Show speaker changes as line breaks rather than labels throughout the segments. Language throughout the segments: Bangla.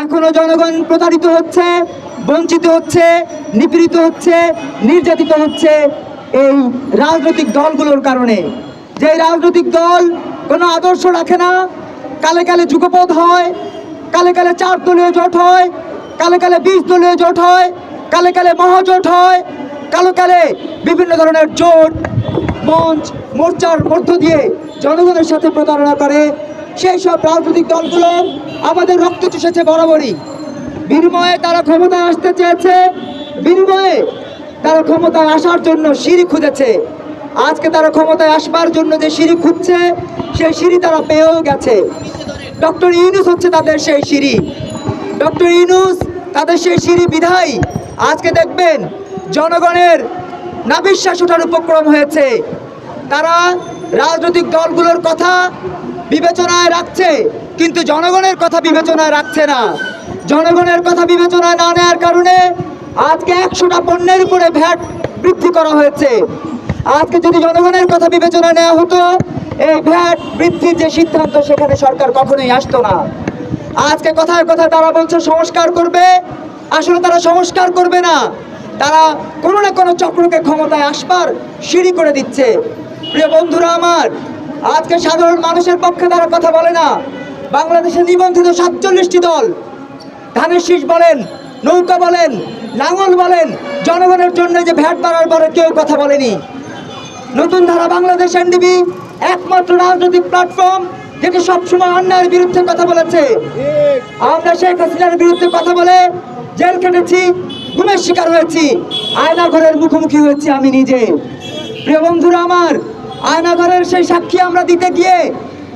এখনও জনগণ প্রতারিত হচ্ছে, বঞ্চিত হচ্ছে, নিপীড়িত হচ্ছে, নির্যাতিত হচ্ছে এই রাজনৈতিক দলগুলোর কারণে। যে রাজনৈতিক দল কোনো আদর্শ রাখে না, কালে কালে যুগপথ হয়, কালে কালে চার দলীয় জোট হয়, কালে কালে বিশ দলীয় জোট হয়, কালে কালে মহাজোট হয়, কালো কালে বিভিন্ন ধরনের জোট, মঞ্চ, মোর্চার মধ্য দিয়ে জনগণের সাথে প্রতারণা করে সেই সব রাজনৈতিক দলগুলো আমাদের রক্ত চুষেছে বরাবরই। বিনিময়ে তারা ক্ষমতায় আসতে চেয়েছে, বিনিময়ে তারা ক্ষমতায় আসার জন্য সিঁড়ি খুঁজেছে। আজকে তারা ক্ষমতায় আসবার জন্য যে সিঁড়ি খুঁজছে, সেই সিঁড়ি তারা পেয়েও গেছে। ডক্টর ইউনুস হচ্ছে তাদের সেই সিঁড়ি। ডক্টর ইউনুস, তাদের সেই সিঁড়ি বিধায়। আজকে দেখবেন জনগণের নাবিশ্বাস ওঠার উপক্রম হয়েছে। তারা রাজনৈতিক দলগুলোর কথা বিবেচনায় রাখছে, কিন্তু জনগণের কথা বিবেচনায় রাখছে না। জনগণের কথা বিবেচনায় না নেওয়ার কারণে আজকে একশোটা পণ্যের উপরে ভ্যাট বৃদ্ধি করা হয়েছে। আজকে যদি জনগণের কথা বিবেচনা নেওয়া হতো, এই ভ্যাট বৃদ্ধির যে সিদ্ধান্ত সেখানে সরকার কখনোই আসতো না। আজকে কথায় কথায় তারা বলছে, সংস্কার করবে। আসলে তারা সংস্কার করবে না। তারা কোনো না কোনো চক্রকে ক্ষমতায় আসবার সিঁড়ি করে দিচ্ছে। প্রিয় বন্ধুরা আমার আজকে সাধারণ মানুষের পক্ষে তারা কথা বলে না। বাংলাদেশে নিবন্ধিত সাতচল্লিশটি দল। ধানের শীষ বলেন, নৌকা বলেন, লাঙল বলেন, জনগণের জন্য যে ভ্যাট বাড়ার পরে কেউ কথা বলেনি। নতুন ধারা বাংলাদেশ এনডিবি একমাত্র রাজনৈতিক প্ল্যাটফর্ম যেটি সবসময় অন্যায়ের বিরুদ্ধে কথা বলেছে। আমরা শেখ হাসিনার বিরুদ্ধে কথা বলে জেল কেটেছি গুমের শিকার হয়েছি আয়না ঘরের মুখোমুখি হয়েছি আমি নিজে। প্রিয় বন্ধুরা আমার আয়নাঘরের সেই সাক্ষী আমরা দিতে গিয়ে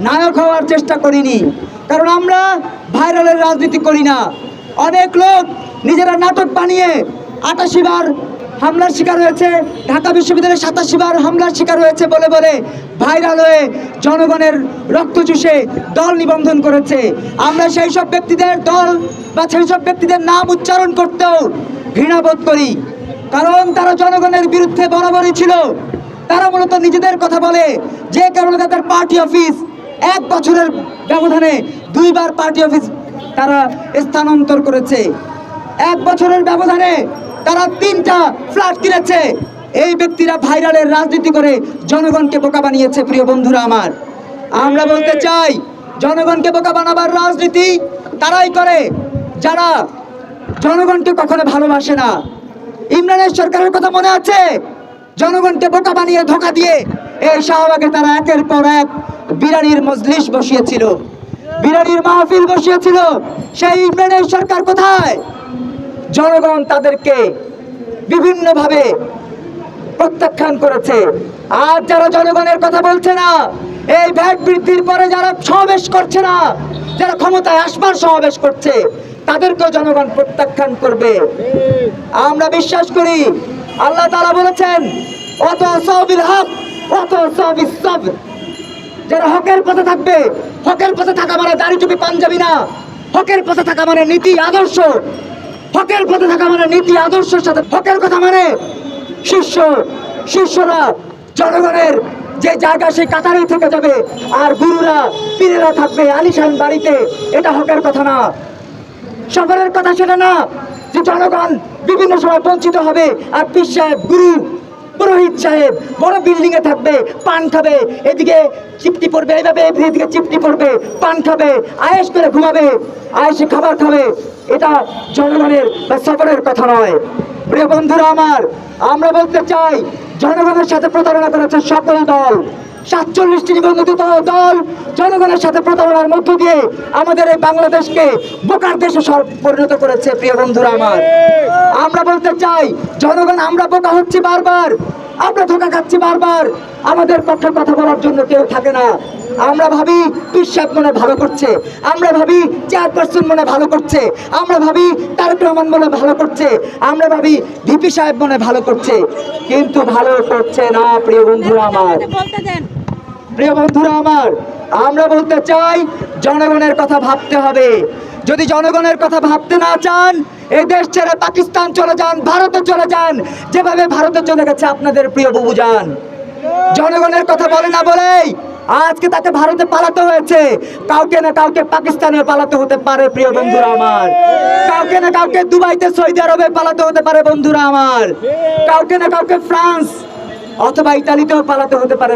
নায়ক হওয়ার চেষ্টা করিনি। কারণ আমরা ভাইরালের রাজনীতি করি না। অনেক লোক নিজেরা নাটক বানিয়ে আটাশি বার হামলার শিকার হয়েছে। ঢাকা বিশ্ববিদ্যালয়ে সাতাশি বার হামলার শিকার হয়েছে বলে বলে ভাইরাল হয়ে জনগণের রক্ত চুষে দল নিবন্ধন করেছে। আমরা সেই সব ব্যক্তিদের দল বা সেই সব ব্যক্তিদের নাম উচ্চারণ করতেও ঘৃণাবোধ করি। কারণ তারা জনগণের বিরুদ্ধে বরাবরই ছিল। তারা মূলত নিজেদের কথা বলে, যে কারণে তাদের পার্টি অফিস এক বছরের ব্যবধানে দুইবার পার্টি অফিস তারা স্থানান্তর করেছে। এক বছরের ব্যবধানে তারা তিনটা ফ্ল্যাট কিনেছে। এই ব্যক্তিরা ভাইরালের রাজনীতি করে জনগণকে বোকা বানিয়েছে, প্রিয় বন্ধুরা আমার। আমরা বলতে চাই, জনগণকে বোকা বানাবার রাজনীতি তারাই করে, যারা জনগণকে কখনো ভালোবাসে না। ইমরানের সরকারের কথা মনে আছে? জনগণকে বোকা বানিয়ে ধোকা দিয়ে এই শাহবাগে তারা একের পর এক বিরানির মজলিস বসিয়েছিল। বিরানির মাহফিল বসিয়েছিল। সেই ইমরানের সরকার কোথায়? জনগণ তাদেরকে বিভিন্নভাবে প্রত্যাখ্যান করেছে। আর যারা জনগণের কথা বলছে না, এই ভ্যাট বৃদ্ধির পরে যারা সমাবেশ করছে না, যারা ক্ষমতায় আসবার সমাবেশ করছে, তাদেরকেও জনগণ প্রত্যাখ্যান করবে। আমরা বিশ্বাস করি আল্লাহ তালা বলেছেন অত সবিল হক অত সবিস সব যারা হকের পথে থাকবে, হকের পথে থাকা মানে দাড়ি টুপি পাঞ্জাবি না। হকের পথে থাকা মানে নীতি, আদর্শ। হকের পথে থাকা মানে নীতি, আদর্শের সাথে, হকের কথা মানে শিষ্য, শিষ্যরা, জনগণের যে জায়গা সেই কাতারে থেকে যাবে, আর গুরুরা, পীরেরা থাকবে আলিশান বাড়িতে। এটা হকের কথা না। সকলের কথা সেটা না। যে জনগণ বিভিন্ন সময় বঞ্চিত হবে, আর পীর সাহেব, গুরু, পুরোহিত সাহেব, বড় বিল্ডিং এ থাকবে, পান খাবে, এদিকে চিপটি পড়বে, এইভাবে এদিকে চিপটি পড়বে, পান খাবে আয়েস করে ঘুমাবে আয়েসে খাবার খাবে, এটা জনগণের বা সকলের কথা নয়। প্রিয় বন্ধুরা আমার, আমরা বলতে চাই, জনগণের সাথে প্রতারণা করেছে সকল দল সাতচল্লিশটি নিবন্ধিত দল জনগণের সাথে প্রতারণার মধ্য দিয়ে আমাদের এই বাংলাদেশকে বোকার দেশে পরিণত করেছে, প্রিয় বন্ধুরা আমার। আমরা বলতে চাই, জনগণ, আমরা বোকা হচ্ছি বারবার। আমরা ধোকা খাচ্ছি বারবার। আমাদের পক্ষে কথা বলার জন্য কেউ থাকে না। আমরা ভাবি পিসাব মনে ভালো করছে। আমরা ভাবি চেয়ারপারসন মনে ভালো করছে। আমরা ভাবি তারেক রহমান মনে ভালো করছে। আমরা ভাবি ভিপি সাহেব মনে ভালো করছে। কিন্তু ভালো করছে না প্রিয় বন্ধুরা আমার। প্রিয় বন্ধুরা আমার আমরা বলতে চাই জনগণের কথা ভাবতে হবে। যদি জনগণের কথা ভাবতে না চান এই দেশ ছেড়ে পাকিস্তান চলে যান ভারতে চলে যান যেভাবে ভারতে চলে গেছে আপনাদের প্রিয় বুবু যান জনগণের কথা বলে না বলেই আজকে তাকে ভারতে পালাতে হয়েছে। কাউকে না কাউকে পাকিস্তানে পালাতে হতে পারে, প্রিয় বন্ধুরা আমার। কাউকে না কাউকে দুবাইতে, সৌদি আরবে পালাতে হতে পারে, বন্ধুরা আমার। কাউকে না কাউকে ফ্রান্স অথবা ইতালিতেও পালাতে হতে পারে